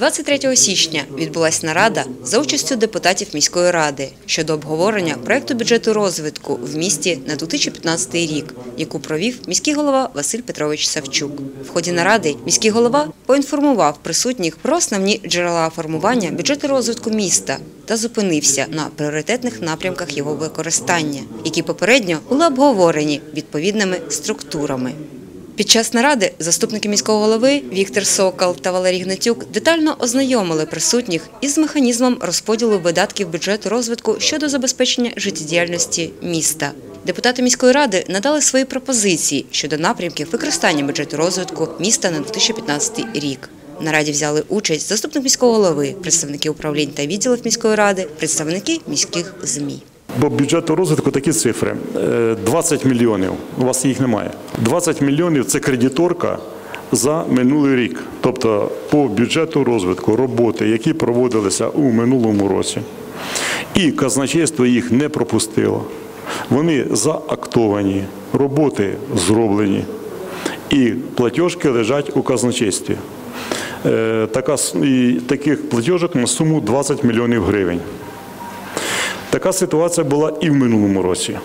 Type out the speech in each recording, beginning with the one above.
23 січня відбулася нарада за участю депутатів міської ради щодо обговорення проекту бюджету розвитку в місті на 2015 рік, яку провів міський голова Василь Петрович Савчук. В ході наради міський голова поінформував присутніх про основні джерела формування бюджету розвитку міста та зупинився на пріоритетних напрямках його використання, які попередньо були обговорені відповідними структурами. Під час наради заступники міського голови Віктор Сокол та Валерій Гнатюк детально ознайомили присутніх із механізмом розподілу видатків бюджету розвитку щодо забезпечення життєдіяльності міста. Депутати міської ради надали свої пропозиції щодо напрямків використання бюджету розвитку міста на 2015 рік. Нараді взяли участь заступник міського голови, представники управлінь та відділів міської ради, представники міських ЗМІ. Бо бюджету розвитку такі цифри: Е, 20 мільйонів. У вас їх немає. 20 мільйонів це кредиторка за минулий рік. Тобто по бюджету розвитку роботи, які проводилися у минулому році. І казначейство їх не пропустило. Вони заактовані, роботи зроблені. І платіжки лежать у казначействі. Е, таких платіжок на суму 20 мільйонів гривень. Така ситуація була і в минулому році.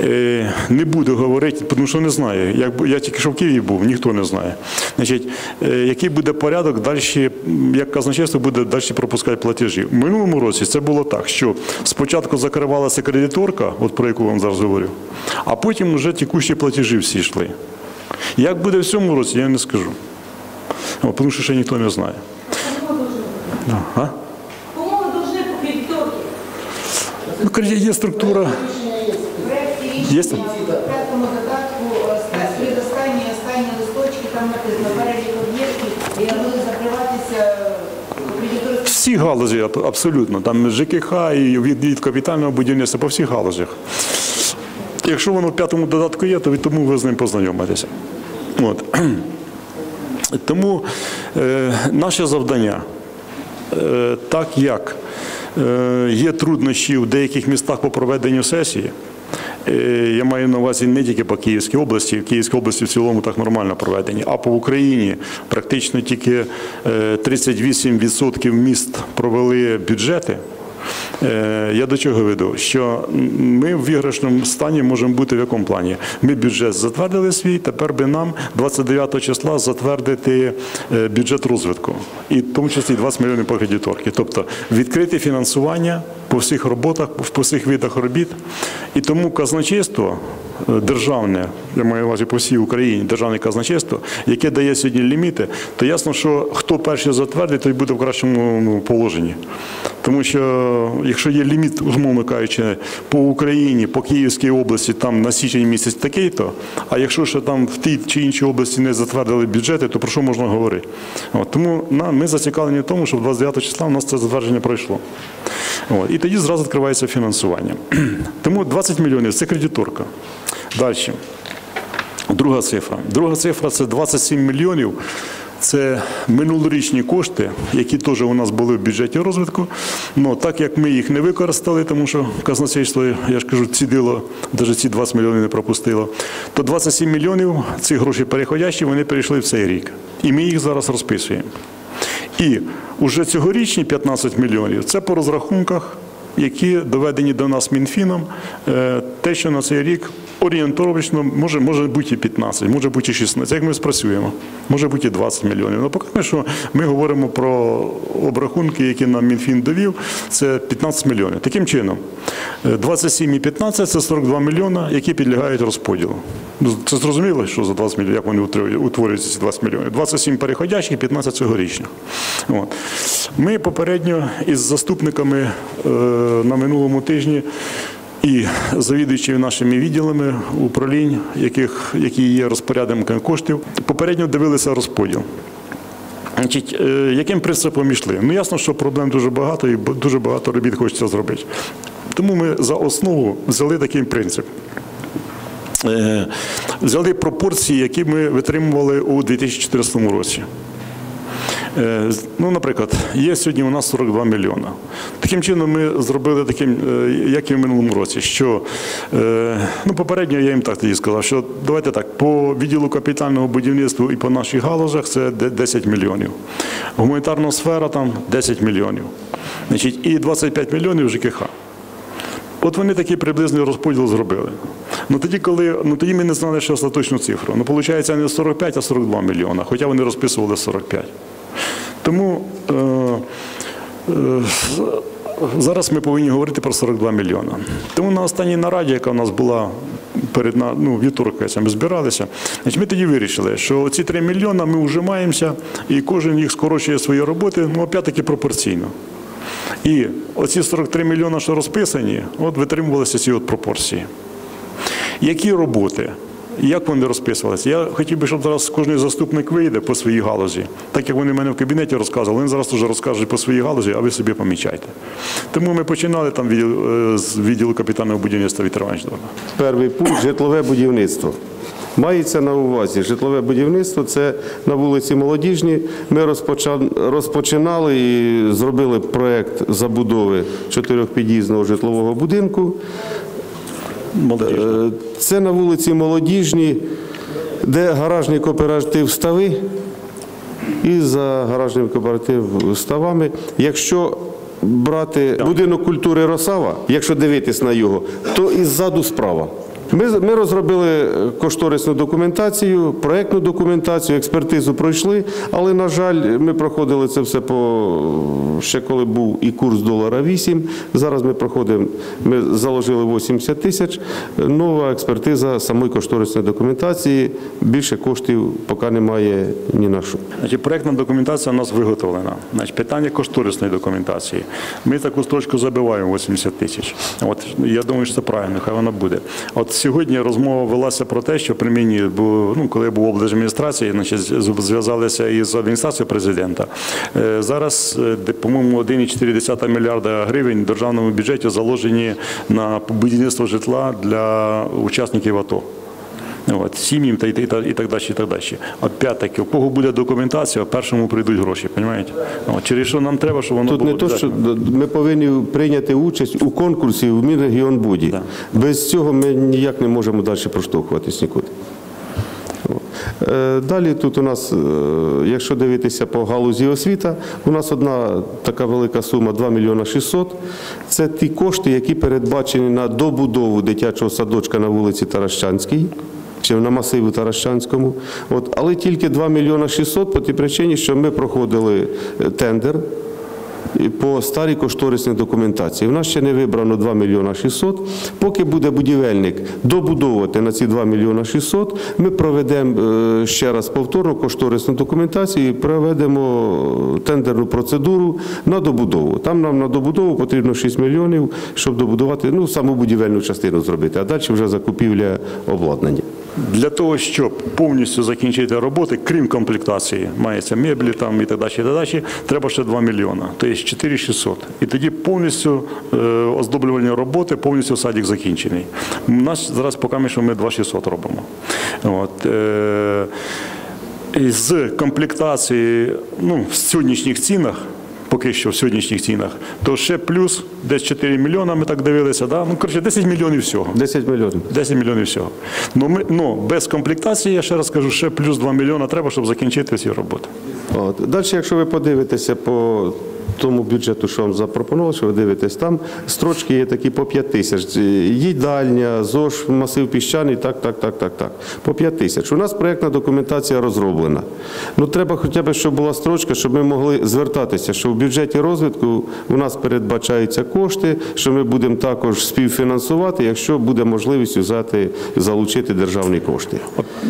Е, Не буду говорити, тому що не знаю. Як я тільки що в Києві був, ніхто не знає. Значить, е, який буде порядок далі, як казначейство буде далі пропускати платежі. В минулому році це було так, що спочатку закривалася кредиторка, от про яку вам зараз говорю, а потім вже текущі платежі всі йшли. Як буде в цьому році, я не скажу. Тому що ще ніхто не знає. А? Кому ви должны по кредиторке? Ну, кредит є структура. Є? Е, слід останні, листочки, там написано перелік об'єктів, і будуть закриватися Всі галузі абсолютно. Там ЖКХ і від, від капітального будівництва по всіх галузях. Якщо воно в п'ятому додатку є, то від тому ви з ним познайомитеся. От. Тому е, наше завдання, е, так як є труднощі в деяких містах по проведенню сесії, е, я маю на увазі не тільки по Київській області, в Київській області в цілому так нормально проведені, а по Україні практично тільки е, 38% міст провели бюджети. Е, Я до чого веду? Що ми в виграшному стані можемо бути в якому плані? Ми бюджет затвердили свій, тепер би нам 29 числа затвердити е, бюджет розвитку, і в тому числі 20 мільйонів по кредиторки. Тобто відкрити фінансування по всіх роботах, по всіх видах робіт. І тому казначейство е, державне, я маю увазі по всій Україні, державне казначейство, яке дає сьогодні ліміти, то ясно, що хто перший затвердить, той буде в кращому ну, положенні. Тому що якщо є ліміт, умовно кажучи, по Україні, по Київській області, там на січень місяць такий-то, а якщо ще там в тій чи іншій області не затвердили бюджети, то про що можна говорити? От, тому ми зацікавлені в тому, щоб 29 числа у нас це затвердження пройшло. От, і тоді зразу відкривається фінансування. Тому 20 мільйонів це кредиторка. Далі. Друга цифра. Друга цифра це 27 мільйонів. Це минулорічні кошти, які теж у нас були в бюджеті розвитку. Ну так як ми їх не використали, тому що казначейство, я ж кажу, цідило, навіть ці 20 мільйонів не пропустило, то 27 мільйонів ці гроші переходящі, вони перейшли в цей рік. І ми їх зараз розписуємо. І вже цьогорічні 15 мільйонів це по розрахунках, які доведені до нас Мінфіном, е, те, що на цей рік орієнтовочно може, може бути і 15, може бути і 16, як ми спрацюємо, може бути і 20 мільйонів. Ну, поки що ми говоримо про обрахунки, які нам Мінфін довів, це 15 мільйонів. Таким чином, е, 27 і 15 – це 42 мільйона, які підлягають розподілу. Ну, Це зрозуміло, що за 20 мільйонів, як вони утворюються ці 20 мільйонів. 27 переходячих, 15 цьогорічних. От. Ми попередньо із заступниками е, на минулому тижні і завідуючими нашими відділами управлінь, яких, які є розпорядниками коштів, попередньо дивилися розподіл. Значить, е, яким принципом йшли? Ну ясно, що проблем дуже багато і дуже багато робіт хочеться зробити. Тому ми за основу взяли такий принцип. Е, Взяли пропорції, які ми витримували у 2014 році. Е, Ну, наприклад, є сьогодні у нас 42 мільйона. Таким чином ми зробили таким, е, як і в минулому році, що е, ну, попередньо я їм так тоді сказав, що давайте так, по відділу капітального будівництва і по наших галузях це 10 мільйонів. Гуманітарна сфера там 10 мільйонів. Значить, і 25 мільйонів ЖКХ. От вони такий приблизний розподіл зробили. Ну тоді, коли ну тоді ми не знали ще остаточну цифру. Ну, виходить, не 45, а 42 мільйона, хоча вони розписували 45. Тому е, е, зараз ми повинні говорити про 42 мільйона. Тому на останній нараді, яка у нас була перед ну, вівторок, здається, ми збиралися, значить, ми тоді вирішили, що ці 3 мільйона ми вжимаємося, і кожен їх скорочує свої роботи, ну опять-таки пропорційно. І оці 43 мільйони, що розписані, от витримувалися ці от пропорції. Які роботи? Як вони розписувалися? Я хотів би, щоб зараз кожен заступник вийде по своїй галузі, так як вони в мене в кабінеті розказували, вони зараз теж розкажуть по своїй галузі, а ви собі помічайте. Тому ми починали там відділ, е, з відділу капітального будівництва Івановича Перший пункт житлове будівництво. Мається на увазі житлове будівництво це на вулиці Молодіжній. Ми розпочинали і зробили проект забудови чотирьохпід'їзного житлового будинку. Молодіж. Е, Це на вулиці Молодіжній, де гаражний кооператив стави. І за гаражним кооператив ставами. Якщо брати будинок культури Росава, якщо дивитись на його, то і ззаду справа. Ми, розробили е, кошторисну документацію, проєктну документацію, експертизу пройшли, але, на жаль, ми проходили це все по ще коли був і курс долара 8. Зараз ми проходимо, ми заложили 80 тисяч. Нова експертиза самої кошторисної документації. Більше коштів поки немає ні на що. Проектна документація у нас виготовлена. Питання кошторисної документації. Ми таку строчку забиваємо 80 тисяч. От я думаю, що це правильно, хай вона буде. От сьогодні розмова велася про те, що при мені, ну, коли я був облдержадміністрації, значить, зв'язалися із адміністрацією президента. Е, Зараз, е, по-моєму, 1,4 мільярда гривень в державному бюджеті заложені на будівництво житла для учасників АТО. От, сім'ям та, і, та, і так далі. І так далі. Опять-таки, у кого буде документація, першому прийдуть гроші, розумієте? От, через що нам треба, щоб воно Тут було не то, що ми повинні прийняти участь у конкурсі в Мінрегіонбуді. Да. Без цього ми ніяк не можемо далі проштовхуватись нікуди. Е, Далі тут у нас, е, якщо дивитися по галузі освіта, у нас одна така велика сума 2 мільйона 600. Це ті кошти, які передбачені на добудову дитячого садочка на вулиці Таращанській. Чи на масиву Таращанському. От, але тільки 2 мільйона 600 по тій причині, що ми проходили е, тендер по старій кошторисній документації. У нас ще не вибрано 2 мільйона 600. Поки буде будівельник добудовувати на ці 2 мільйона 600, ми проведемо е, ще раз повторно кошторисну документацію і проведемо тендерну процедуру на добудову. Там нам на добудову потрібно 6 мільйонів, щоб добудувати ну, саму будівельну частину зробити, а далі вже закупівля обладнання. Для того, щоб повністю закінчити роботи, крім комплектації, мається меблі там і так далі, і так далі, треба ще 2 мільйона, тобто 4600. І тоді повністю е, оздоблювальні роботи, повністю садик закінчений. У нас зараз поки що ми 2600 робимо. От, е, і з комплектації, ну, в сьогоднішніх цінах, поки що в сьогоднішніх цінах, то ще плюс десь 4 мільйона, ми так дивилися, да? ну, коротше, 10 мільйонів всього. 10 мільйонів. 10 мільйонів всього. Ну, ми, ну, без комплектації, я ще раз кажу, ще плюс 2 мільйона треба, щоб закінчити всі роботи. От. Далі, якщо ви подивитеся по тому бюджету, що вам запропонували, що ви дивитесь, там строчки є такі по 5 тисяч. Їдальня, ЗОЖ, масив піщаний, так, так, так, так, так. По 5 тисяч. У нас проєктна документація розроблена. Ну, треба хоча б, щоб була строчка, щоб ми могли звертатися, що в бюджеті розвитку у нас передбачаються кошти, що ми будемо також співфінансувати, якщо буде можливість взяти, залучити державні кошти.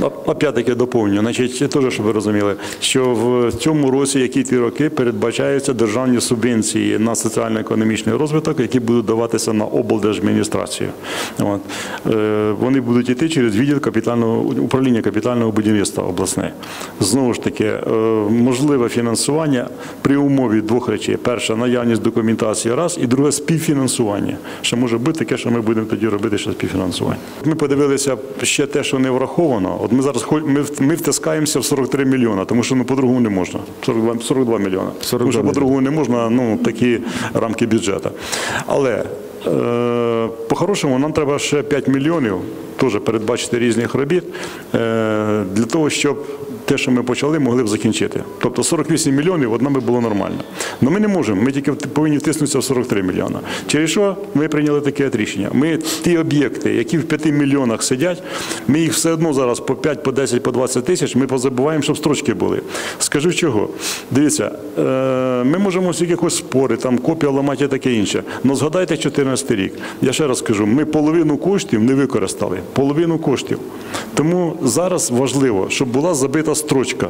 Оп- Опять-таки доповню. Значить, теж, щоб ви розуміли, що в цьому році, які ті роки, передбачаються державні субвенції на соціально-економічний розвиток, які будуть даватися на облдержадміністрацію. От. Е, Вони будуть йти через відділ капітального управління капітального будівництва обласне. Знову ж таки, е, можливе фінансування при умові двох речей: перша наявність документації, раз, і друге співфінансування. Що може бути таке, що ми будемо тоді робити ще співфінансування. Ми подивилися ще те, що не враховано. От ми зараз ми, ми втискаємося в 43 мільйона, тому що ну по-другому не можна. 42, 42 мільйона. 42 тому що по-другому не можна, ну такі рамки бюджету. Але е, по-хорошому нам треба ще 5 мільйонів теж передбачити різних робіт е, для того, щоб те, що ми почали, могли б закінчити. Тобто 48 мільйонів от нам би було нормально. Але ми не можемо, ми тільки повинні втиснутися в 43 мільйона. Через що ми прийняли таке рішення? Ми ті об'єкти, які в 5 мільйонах сидять, ми їх все одно зараз по 5, по 10, по 20 тисяч, ми позабуваємо, щоб строчки були. Скажу чого. Дивіться, е, ми можемо з якихось спори, там копія ламати і таке інше. Але згадайте 14 рік. Я ще раз скажу, ми половину коштів не використали. Половину коштів. Тому зараз важливо, щоб була забита строчка.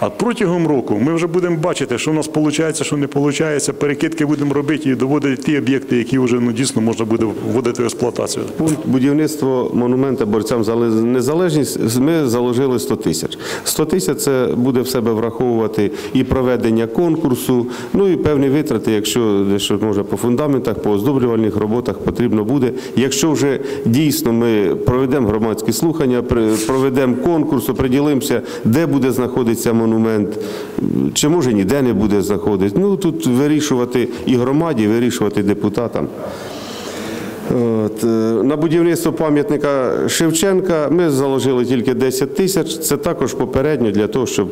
А протягом року ми вже будемо бачити, що в нас виходить, що не виходить. Перекидки будемо робити і доводити ті об'єкти, які вже ну, дійсно можна буде вводити в експлуатацію. Пункт будівництва монумента борцям за незалежність ми заложили 100 тисяч. 100 тисяч це буде в себе враховувати і проведення конкурсу, ну і певні витрати, якщо дещо може по фундаментах, по оздоблювальних роботах потрібно буде. Якщо вже дійсно ми проведемо громадські слухання, проведемо конкурс, оприділимося, де буде знаходитися монумент, чи може ніде не буде знаходитися. Ну тут вирішувати і громаді, вирішувати депутатам. От, е, на будівництво пам'ятника Шевченка ми заложили тільки 10 тисяч. Це також попередньо для того, щоб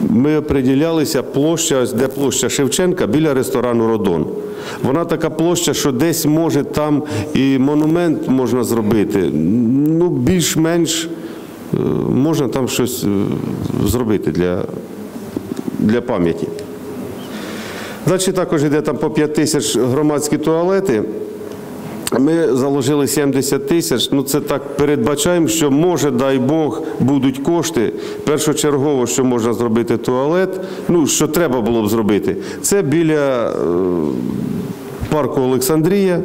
ми оприділялися площа, де площа Шевченка біля ресторану Родон. Вона така площа, що десь може там і монумент можна зробити. Ну, більш-менш е, можна там щось е, зробити для, для пам'яті. Далі також йде там по 5 тисяч громадські туалети. Ми заложили 70 тисяч. Ну це так передбачаємо, що може, дай Бог, будуть кошти. Першочергово, що можна зробити туалет. Ну що треба було б зробити, це біля е, парку Олександрія.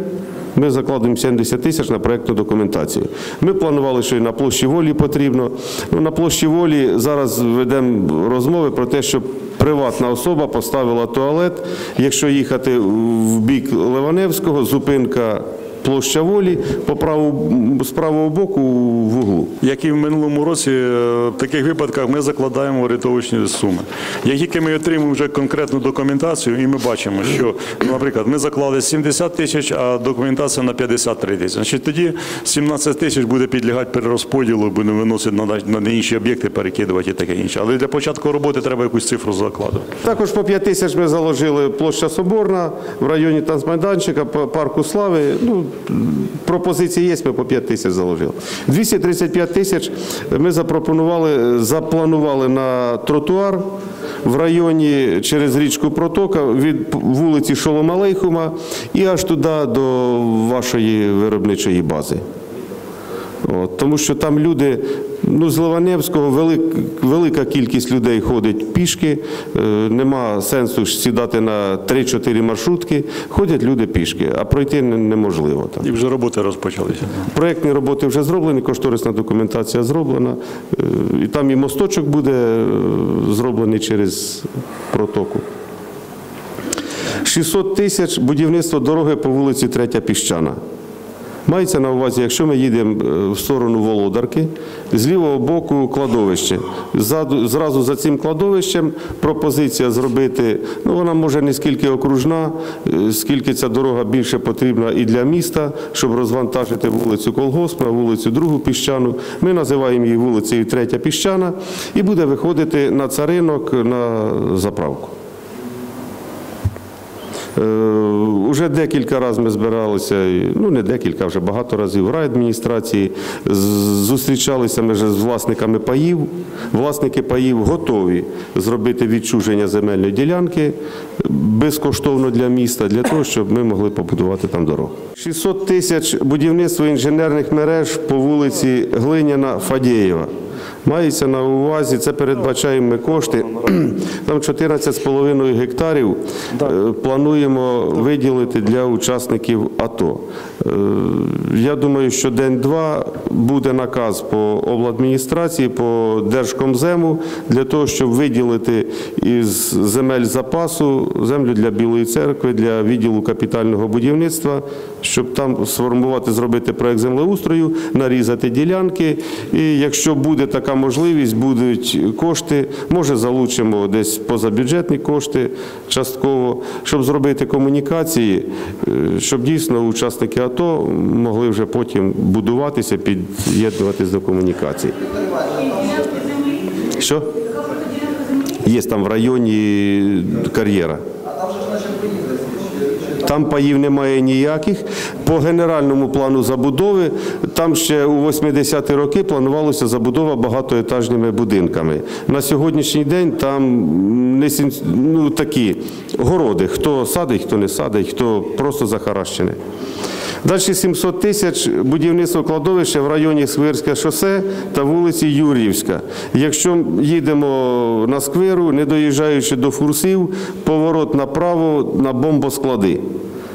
Ми закладемо 70 тисяч на проєктну документацію. Ми планували, що і на площі волі потрібно. Ну, на площі волі зараз ведемо розмови про те, щоб приватна особа поставила туалет. Якщо їхати в бік Ливаневського, зупинка площа волі по праву, з правого боку в углу. Як і в минулому році, е, в таких випадках ми закладаємо орієнтовочні суми. Як тільки ми отримуємо вже конкретну документацію, і ми бачимо, що, ну, наприклад, ми заклали 70 тисяч, а документація на 53 тисячі. Значить, тоді 17 тисяч буде підлягати перерозподілу, будемо виносити на, на інші об'єкти, перекидувати і таке інше. Але для початку роботи треба якусь цифру закладувати. Також по 5 тисяч ми заложили площа Соборна в районі танцмайданчика, парку Слави. Ну, пропозиції є, ми по 5 тисяч заложили. 235 тисяч ми запропонували, запланували на тротуар в районі через річку Протока від вулиці Шоломалейхума і аж туди до вашої виробничої бази. От, тому що там люди, ну з Ливаневського велик, велика кількість людей ходить пішки, е, нема сенсу сідати на 3-4 маршрутки, ходять люди пішки, а пройти неможливо. Там. І вже роботи розпочалися. Проєктні роботи вже зроблені, кошторисна документація зроблена, е, і там і мосточок буде е, зроблений через протоку. 600 тисяч будівництво дороги по вулиці Третя Піщана. Мається на увазі, якщо ми їдемо е, в сторону Володарки, з лівого боку кладовище. Зразу за цим кладовищем пропозиція зробити, ну вона може не скільки окружна, е, скільки ця дорога більше потрібна і для міста, щоб розвантажити вулицю Колгоспна, вулицю Другу Піщану. Ми називаємо її вулицею Третя Піщана і буде виходити на царинок на заправку. Е, Уже декілька разів ми збиралися, ну не декілька, вже багато разів в райадміністрації. Зустрічалися ми вже з власниками паїв. Власники паїв готові зробити відчуження земельної ділянки безкоштовно для міста, для того, щоб ми могли побудувати там дорогу. 600 тисяч будівництво інженерних мереж по вулиці Глиняна Фадєєва. Мається на увазі, це передбачаємо ми кошти. Там 14,5 гектарів е, плануємо виділити для учасників АТО. Е, Я думаю, що день-два буде наказ по обладміністрації, по Держкомзему для того, щоб виділити із земель запасу землю для Білої церкви, для відділу капітального будівництва, щоб там сформувати, зробити проект землеустрою, нарізати ділянки. І якщо буде така можливість, будуть кошти, може залучимо десь позабюджетні кошти частково, щоб зробити комунікації, е, щоб дійсно учасники АТО могли вже потім будуватися, під'єднуватись до комунікації. Що? Є там в районі кар'єра. Там паїв немає ніяких. По генеральному плану забудови, там ще у 80-ті роки планувалася забудова багатоетажними будинками. На сьогоднішній день там не ну, такі городи, хто садить, хто не садить, хто просто захаращений. Далі 700 тисяч будівництво кладовища в районі Сквирське шосе та вулиці Юрівська. Якщо їдемо на сквиру, не доїжджаючи до фурсів, поворот направо на бомбосклади.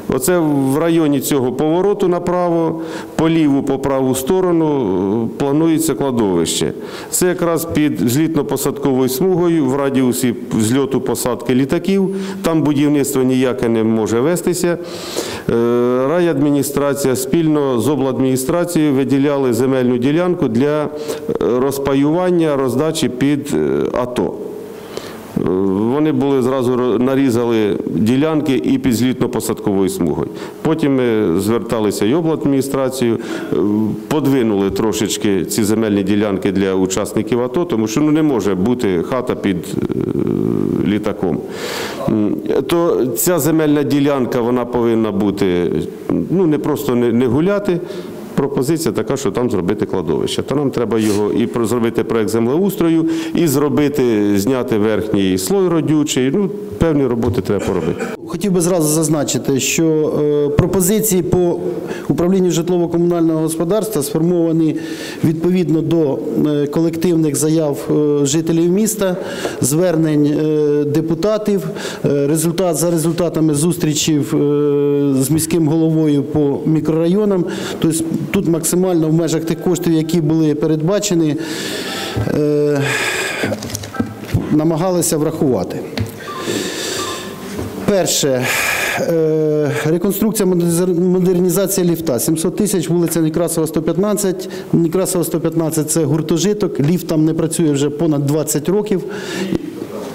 Оце в районі цього повороту направо, по ліву, по праву сторону е, планується кладовище. Це якраз під злітно-посадковою смугою в радіусі взльоту посадки літаків. Там будівництво ніяке не може вестися. Е, Райадміністрація спільно з обладміністрацією виділяли земельну ділянку для е, розпаювання, роздачі під АТО. Вони були зразу нарізали ділянки і під злітно-посадковою смугою. Потім ми зверталися і обладміністрацію, е, подвинули трошечки ці земельні ділянки для учасників АТО, тому що ну, не може бути хата під е, літаком. То ця земельна ділянка вона повинна бути ну, не просто не гуляти. Пропозиція така, що там зробити кладовище. То нам треба його і зробити проект землеустрою, і зробити, зняти верхній слой родючий. Ну, певні роботи треба поробити. Хотів би зразу зазначити, що е, пропозиції по управлінню житлово-комунального господарства сформовані відповідно до е, колективних заяв е, жителів міста, звернень депутатів, результат за результатами зустрічів з міським головою по мікрорайонам. Тобто тут максимально в межах тих коштів, які були передбачені, е, намагалися врахувати. Перше. е, Реконструкція модерніза- модернізація ліфта. 700 тисяч, вулиця Некрасова, 115. Некрасова 115 – це гуртожиток. Ліфт там не працює вже понад 20 років.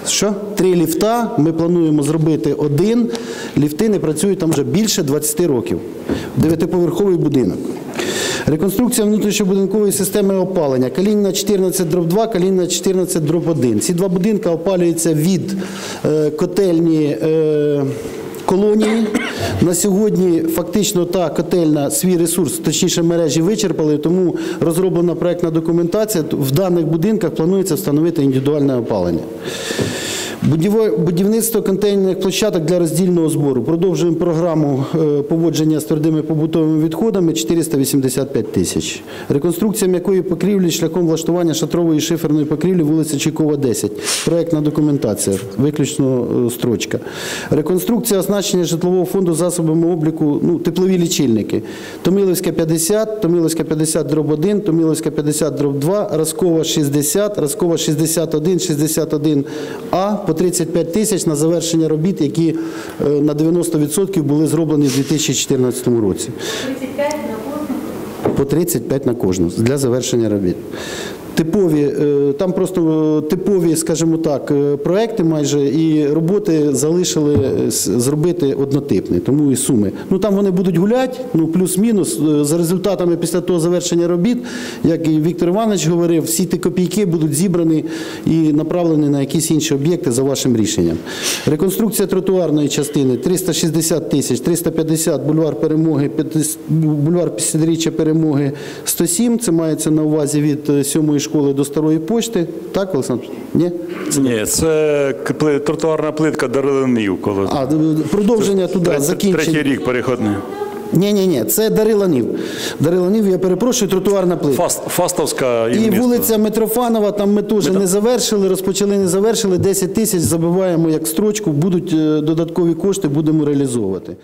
Що? Три ліфта. Ми плануємо зробити один. Ліфти не працюють там вже більше 20 років. Дев'ятиповерховий будинок. Реконструкція внутрішньобудинкової системи опалення. Калінна 14 дроб 2, Калінна 14 дроб 1. Ці два будинки опалюються від е, котельні. Е, Колонії на сьогодні фактично та котельна свій ресурс, точніше мережі вичерпали, тому розроблена проектна документація. В даних будинках планується встановити індивідуальне опалення. Будівництво контейнерних площадок для роздільного збору. Продовжуємо програму е, поводження з твердими побутовими відходами 485 тисяч. Реконструкція м'якої покрівлі шляхом влаштування шатрової шиферної покрівлі вулиця Чайкова, 10. Проектна документація, виключно е, строчка. Реконструкція оснащення житлового фонду засобами обліку, ну, теплові лічильники. Томиловська 50, Томиловська 50 дроб 1, Томиловська 50 дроб 2, Раскова 60, Раскова 61, 61А по 35 тисяч на завершення робіт, які е, на 90% були зроблені в 2014 році. 35 на кожну. По 35 на кожну для завершення робіт. Типові, е, там просто е, типові, скажімо так, е, проекти майже і роботи залишили зробити однотипні, тому і суми. Ну там вони будуть гуляти, ну плюс-мінус. За результатами після того завершення робіт, як і Віктор Іванович говорив, всі ті копійки будуть зібрані і направлені на якісь інші об'єкти за вашим рішенням. Реконструкція тротуарної частини 360 тисяч, 350 бульвар перемоги, 50 бульвар 50-річчя перемоги 107. Це мається на увазі від е, сьомої школи до старої почти. Так, Олександр? Ні? Ні, це тротуарна плитка Дарилинів. Коло А, продовження туди, Третій- закінчення. Третій рік переходний. Ні, ні, ні, це Дариланів. Дариланів, я перепрошую, тротуарна плитка. Фаст, Фастовська І місто. вулиця Митрофанова, там ми теж не завершили, розпочали, не завершили. 10 тисяч забиваємо як строчку, будуть е, додаткові кошти, будемо реалізовувати.